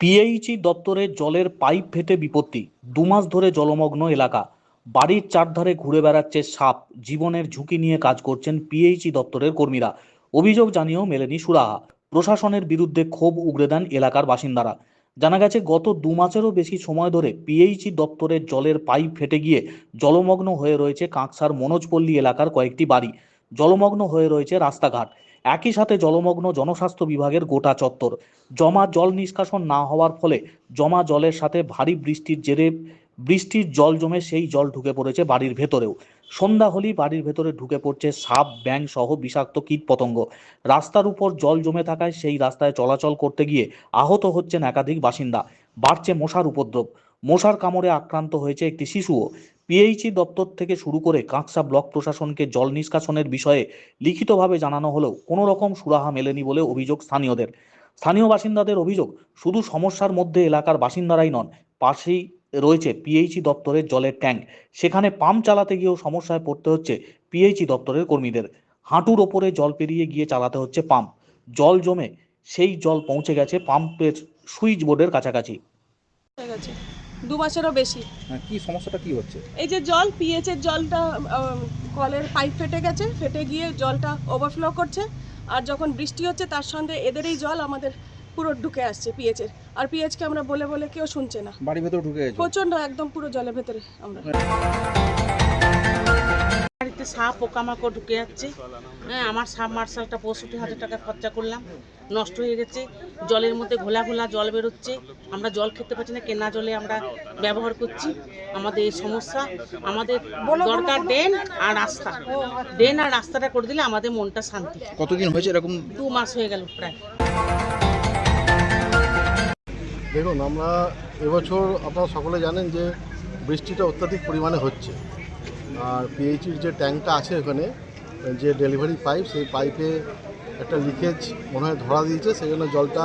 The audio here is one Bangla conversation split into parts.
পিএইচই দপ্তরে জলের পাইপ ফেটে বিপত্তি। দুমাস ধরে জলমগ্ন এলাকা। বাড়ির চারধারে ঘুরে বেড়াচ্ছে সাপ। জীবনের ঝুঁকি নিয়ে কাজ করছেন পিএইচই দপ্তরের কর্মীরা। অভিযোগ জানিয়েও মেলেনি সুরাহা। প্রশাসনের বিরুদ্ধে ক্ষোভ উগরে দেন এলাকার বাসিন্দারা। জানা গেছে, গত দু মাসেরও বেশি সময় ধরে পিএইচই দপ্তরের জলের পাইপ ফেটে গিয়ে জলমগ্ন হয়ে রয়েছে কাঁকসার মনোজপল্লী এলাকার কয়েকটি বাড়ি। জলমগ্ন হয়ে রয়েছে রাস্তাঘাট। একই সাথে জলমগ্ন জনস্বাস্থ্য বিভাগের গোটা চত্বর। জমা জল নিষ্কাশন না হওয়ার ফলে জমা জলের সাথে ভারী বৃষ্টির জেরে বৃষ্টির জল জমে সেই জল ঢুকে পড়েছে বাড়ির ভেতরেও। সন্ধ্যা হলেই বাড়ির ভেতরে ঢুকে পড়ছে সাপ ব্যাং সহ বিষাক্ত কীট পতঙ্গ রাস্তার উপর জল জমে থাকায় সেই রাস্তায় চলাচল করতে গিয়ে আহত হচ্ছেন একাধিক বাসিন্দা। বাড়ছে মশার উপদ্রব। মশার কামড়ে আক্রান্ত হয়েছে একটি শিশুও। পিএইচই দপ্তর থেকে শুরু করে কাঁকসা ব্লক প্রশাসনকে জল নিষ্কাশনের বিষয়ে লিখিতভাবে জানানো হলেও কোনো রকম সুরাহা মেলেনি বলে অভিযোগ স্থানীয়দের। স্থানীয় বাসিন্দাদের অভিযোগ, শুধু সমস্যার মধ্যে এলাকার বাসিন্দারাই নন, পাশেই রয়েছে পিএইচই দপ্তরের জলের ট্যাঙ্ক। সেখানে পাম্প চালাতে গিয়েও সমস্যায় পড়তে হচ্ছে পিএইচই দপ্তরের কর্মীদের। হাঁটুর ওপরে জল পেরিয়ে গিয়ে চালাতে হচ্ছে পাম্প। জল জমে সেই জল পৌঁছে গেছে পাম্পের সুইচ বোর্ডের কাছাকাছি। দু মাসেরও বেশি। হ্যাঁ, কি সমস্যাটা কি হচ্ছে? এই যে জল পিএইচ এর জলটা কলের পাইপ ফেটে গেছে ফেটে গিয়ে জলটা ওভারফ্লো করছে। আর যখন বৃষ্টি হচ্ছে তার সঙ্গে এদের এই জল আমাদের পুরো ঢুকে আসছে পিএইচ এর আর পিএইচ কে আমরা বলে বলে কেউ শুনছে না। বাড়ির ভেতরে ঢুকে গেছে? প্রচণ্ড একদম পুরো জলের ভেতরে আমরা। বাড়িতে সাপ পোকামাকড় ঢুকে যাচ্ছে। হ্যাঁ আমার সাপ মার্শালটা পঁয়ষট্টি হাজার টাকা খরচা করলাম। নষ্ট হয়ে গেছে। জলের মধ্যে ঘোলা ঘোলা জল বেরোচ্ছে। আমরা জল খেতে পারছি না কেনা জলে আমরা ব্যবহার করছি। আমাদের এই সমস্যা আমাদের দরকার ড্রেন আর রাস্তা। ড্রেন আর রাস্তাটা করে দিলে আমাদের মনটা শান্তি। কতদিন হয়েছে এরকম? দু মাস হয়ে গেল প্রায়। দেখুন আমরা এবছর আপনারা সকলে জানেন যে বৃষ্টিটা অত্যাধিক পরিমাণে হচ্ছে। আর পিএইচির যে ট্যাঙ্কটা আছে ওখানে, যে ডেলিভারি পাইপ, সেই পাইপে একটা লিকেজ মনে হয় ধরা দিয়েছে, সেই জন্য জলটা,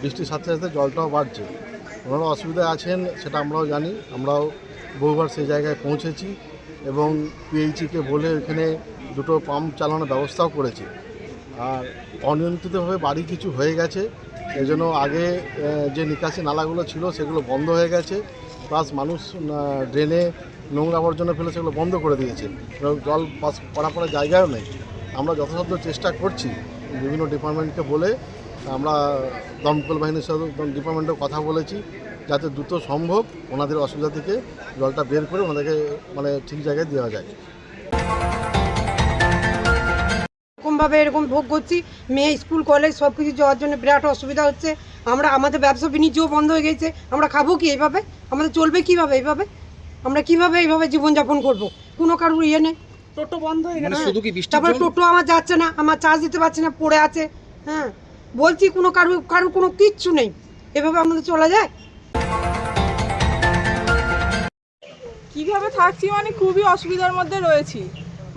বৃষ্টির সাথে সাথে জলটাও বাড়ছে। ওনারা অসুবিধায় আছেন, সেটা আমরাও জানি, আমরাও বহুবার সেই জায়গায় পৌঁছেছি এবং পিএইচিকে বলে ওখানে দুটো পাম্প চালানোর ব্যবস্থাও করেছি। আর অনিয়ন্ত্রিতভাবে বাড়ি কিছু হয়ে গেছে এই জন্য আগে যে নিকাশি নালাগুলো ছিল, সেগুলো বন্ধ হয়ে গেছে। প্লাস মানুষ ড্রেনে নোংরা আবর্জনা ফেলে সেগুলো বন্ধ করে দিয়েছে। এবং জল পাস করা পড়ার জায়গাও নেই। আমরা যথাসাধ্য চেষ্টা করছি বিভিন্ন ডিপার্টমেন্টকে বলে, আমরা দমকল বাহিনীর সাথে ডিপার্টমেন্টেও কথা বলেছি, যাতে দ্রুত সম্ভব ওনাদের অসুবিধা থেকে জলটা বের করে ওনাদেরকে মানে ঠিক জায়গায় দেওয়া যায়। এরকমভাবে এরকম ভোগ করছি, মেয়ে স্কুল, কলেজ সব কিছু যাওয়ার জন্য বিরাট অসুবিধা হচ্ছে। আমরা, আমাদের ব্যবসা বাণিজ্যও বন্ধ হয়ে গেছে। আমরা খাব কি এইভাবে? আমাদের চলবে কীভাবে এইভাবে? আমরা কীভাবে এইভাবে জীবনযাপন করব? কোনো কারুর ইয়ে নেই। টোটো বন্ধ হয়ে গেছে গেল শুধু কি বৃষ্টি তারপরে টোটো আমার যাচ্ছে না আমার চার্জ দিতে পারছি না পড়ে আছে হ্যাঁ। বলছি কোনো কারুর কারুর কোনো কিচ্ছু নেই। এভাবে আমাদের চলে যায়? কীভাবে থাকছি মানে খুবই অসুবিধার মধ্যে রয়েছি।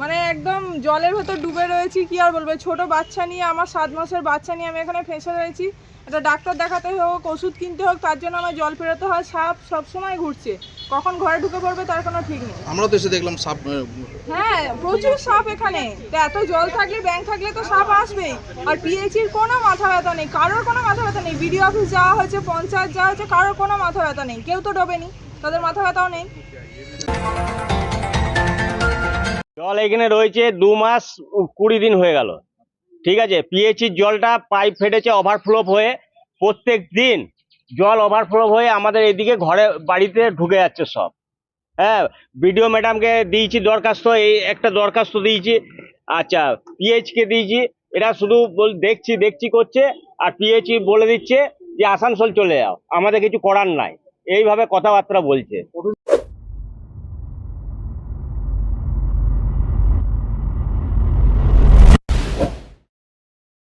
মানে একদম জলের ভেতর ডুবে রয়েছি কি আর বলব? ছোট বাচ্চা নিয়ে আমার সাত মাসের বাচ্চা নিয়ে আমি এখানে ফেঁসে রয়েছি। একটা ডাক্তার দেখাতে হোক ওষুধ কিনতে হোক তার জন্য আমার জল পেরোতে হয় সাপ সবসময় ঘুরছে। কখন ঘরে ঢুকে পড়বে তার কোনো ঠিক নেই। আমরা তো এসে দেখলাম সাপ হ্যাঁ প্রচুর সাপ এখানে। তো এত জল থাকলে ব্যাংক থাকলে তো সাপ আসবেই। আর পিএইচির কোনো মাথা ব্যথা নেই কারোর কোনো মাথা ব্যথা নেই। বিডিও অফিস যাওয়া হয়েছে পঞ্চায়েত যাওয়া হয়েছে কারোর কোনো মাথা ব্যথা নেই। কেউ তো ডোবেনি তাদের মাথা ব্যথাও নেই। জল এখানে রয়েছে দু মাস কুড়ি দিন হয়ে গেল। ঠিক আছে? পিএইচির জলটা পাইপ ফেটেছে ওভারফ্লো হয়ে প্রত্যেক দিন জল ওভারফ্লো হয়ে আমাদের এদিকে ঘরে, বাড়িতে ঢুকে যাচ্ছে সব। হ্যাঁ? বিডিও ম্যাডামকে দিয়েছি দরখাস্ত, এই একটা দরখাস্ত দিয়েছি। আচ্ছা পিএইচকে দিয়েছি। এরা শুধু দেখছি দেখছি করছে আর পিএইচি বলে দিচ্ছে যে আসানসোল চলে যাও। আমাদের কিছু করার নাই। এইভাবে কথাবার্তা বলছে।